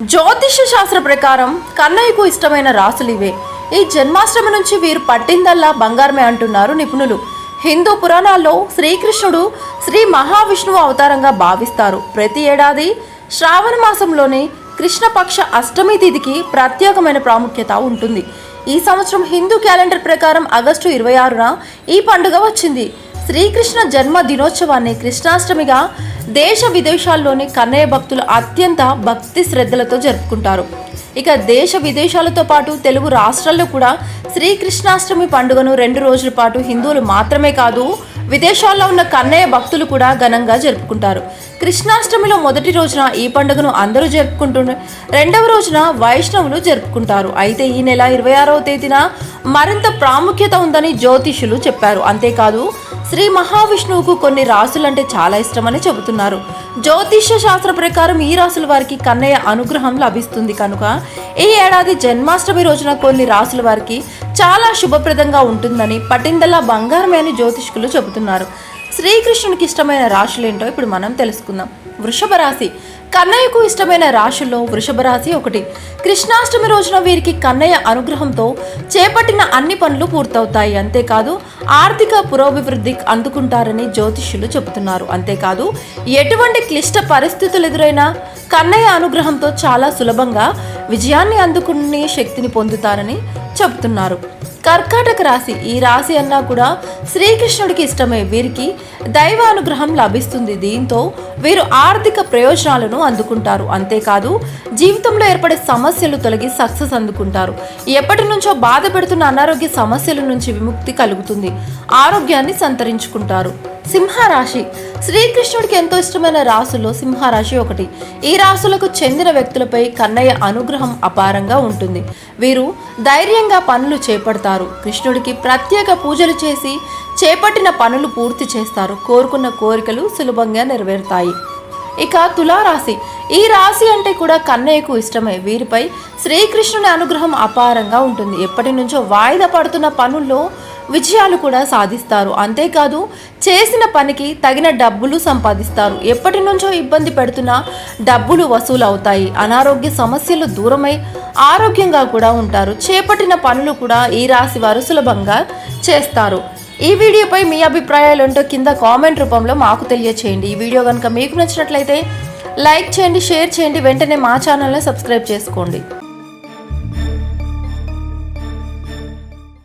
జ్యోతిష శాస్త్ర ప్రకారం కన్నయ్యకు ఇష్టమైన రాసులు ఇవే. ఈ జన్మాష్టమి నుంచి వీరు పట్టిందల్లా బంగారమే అంటున్నారు నిపుణులు. హిందూ పురాణాల్లో శ్రీకృష్ణుడు శ్రీ మహావిష్ణువు అవతారంగా భావిస్తారు. ప్రతి ఏడాది శ్రావణ మాసంలోని కృష్ణపక్ష అష్టమి తిథికి ప్రత్యేకమైన ప్రాముఖ్యత ఉంటుంది. ఈ సంవత్సరం హిందూ క్యాలెండర్ ప్రకారం ఆగస్టు ఇరవై ఆరున ఈ పండుగ వచ్చింది. శ్రీకృష్ణ జన్మ దినోత్సవాన్ని కృష్ణాష్టమిగా దేశ విదేశాల్లోని కన్నయ్య భక్తులు అత్యంత భక్తి శ్రద్ధలతో జరుపుకుంటారు. ఇక దేశ విదేశాలతో పాటు తెలుగు రాష్ట్రాల్లో కూడా శ్రీకృష్ణాష్టమి పండుగను రెండు రోజుల పాటు హిందువులు మాత్రమే కాదు విదేశాల్లో ఉన్న కన్నయ్య భక్తులు కూడా ఘనంగా జరుపుకుంటారు. కృష్ణాష్టమిలో మొదటి రోజున ఈ పండుగను అందరూ జరుపుకుంటున్న రెండవ రోజున వైష్ణవులు జరుపుకుంటారు. అయితే ఈ నెల ఇరవై ఆరవ తేదీన మరింత ప్రాముఖ్యత ఉందని జ్యోతిషులు చెప్పారు. అంతేకాదు శ్రీ మహావిష్ణువుకు కొన్ని రాసులంటే చాలా ఇష్టమని చెబుతున్నారు. జ్యోతిష్య శాస్త్ర ప్రకారం ఈ రాసుల వారికి కన్నయ్య అనుగ్రహం లభిస్తుంది కనుక ఈ ఏడాది జన్మాష్టమి రోజున కొన్ని రాసుల వారికి చాలా శుభప్రదంగా ఉంటుందని పటిందల బంగారమే అని జ్యోతిష్కులు చెబుతున్నారు. శ్రీకృష్ణునికి ఇష్టమైన రాశులేంటో ఇప్పుడు మనం తెలుసుకుందాం. వృషభ రాశి కన్నయ్యకు ఇష్టమైన రాశుల్లో వృషభ రాశి ఒకటి. కృష్ణాష్టమి రోజున వీరికి కన్నయ్య అనుగ్రహంతో చేపట్టిన అన్ని పనులు పూర్తవుతాయి. అంతేకాదు ఆర్థిక పురోభివృద్ధి అందుకుంటారని జ్యోతిష్యులు చెబుతున్నారు. అంతేకాదు ఎటువంటి క్లిష్ట పరిస్థితులు ఎదురైనా కన్నయ్య అనుగ్రహంతో చాలా సులభంగా విజయాన్ని అందుకునే శక్తిని పొందుతారని చెబుతున్నారు. కర్కాటక రాశి. ఈ రాశి అన్నా కూడా శ్రీకృష్ణుడికి ఇష్టమే. వీరికి దైవానుగ్రహం లభిస్తుంది. దీంతో వీరు ఆర్థిక ప్రయోజనాలను అందుకుంటారు. అంతేకాదు జీవితంలో ఏర్పడే సమస్యలు తొలగి సక్సెస్ అందుకుంటారు. ఎప్పటి నుంచో బాధ పెడుతున్న అనారోగ్య సమస్యల నుంచి విముక్తి కలుగుతుంది. ఆరోగ్యాన్ని సంతరించుకుంటారు. సింహరాశి. శ్రీకృష్ణుడికి ఎంతో ఇష్టమైన రాశుల్లో సింహరాశి ఒకటి. ఈ రాశులకు చెందిన వ్యక్తులపై కన్నయ్య అనుగ్రహం అపారంగా ఉంటుంది. వీరు ధైర్యంగా పనులు చేపడతారు. కృష్ణుడికి ప్రత్యేక పూజలు చేసి చేపట్టిన పనులు పూర్తి చేస్తారు. కోరుకున్న కోరికలు సులభంగా నెరవేరుతాయి. ఇక తులారాశి. ఈ రాశి అంటే కూడా కన్నయ్యకు ఇష్టమే. వీరిపై శ్రీకృష్ణుని అనుగ్రహం అపారంగా ఉంటుంది. ఎప్పటి నుంచో వాయిదా పడుతున్న పనుల్లో విజయాలు కూడా సాధిస్తారు. అంతేకాదు చేసిన పనికి తగిన డబ్బులు సంపాదిస్తారు. ఎప్పటి నుంచో ఇబ్బంది పెడుతున్న డబ్బులు వసూలు అవుతాయి అనారోగ్య సమస్యలు దూరమై ఆరోగ్యంగా కూడా ఉంటారు. చేపట్టిన పనులు కూడా ఈ రాశి వారు సులభంగా చేస్తారు. ఈ వీడియోపై మీ అభిప్రాయాలు ఏంటో కింద కామెంట్ రూపంలో మాకు తెలియచేయండి. ఈ వీడియో కనుక మీకు నచ్చినట్లయితే లైక్ చేయండి షేర్ చేయండి. వెంటనే మా ఛానల్ని సబ్స్క్రైబ్ చేసుకోండి.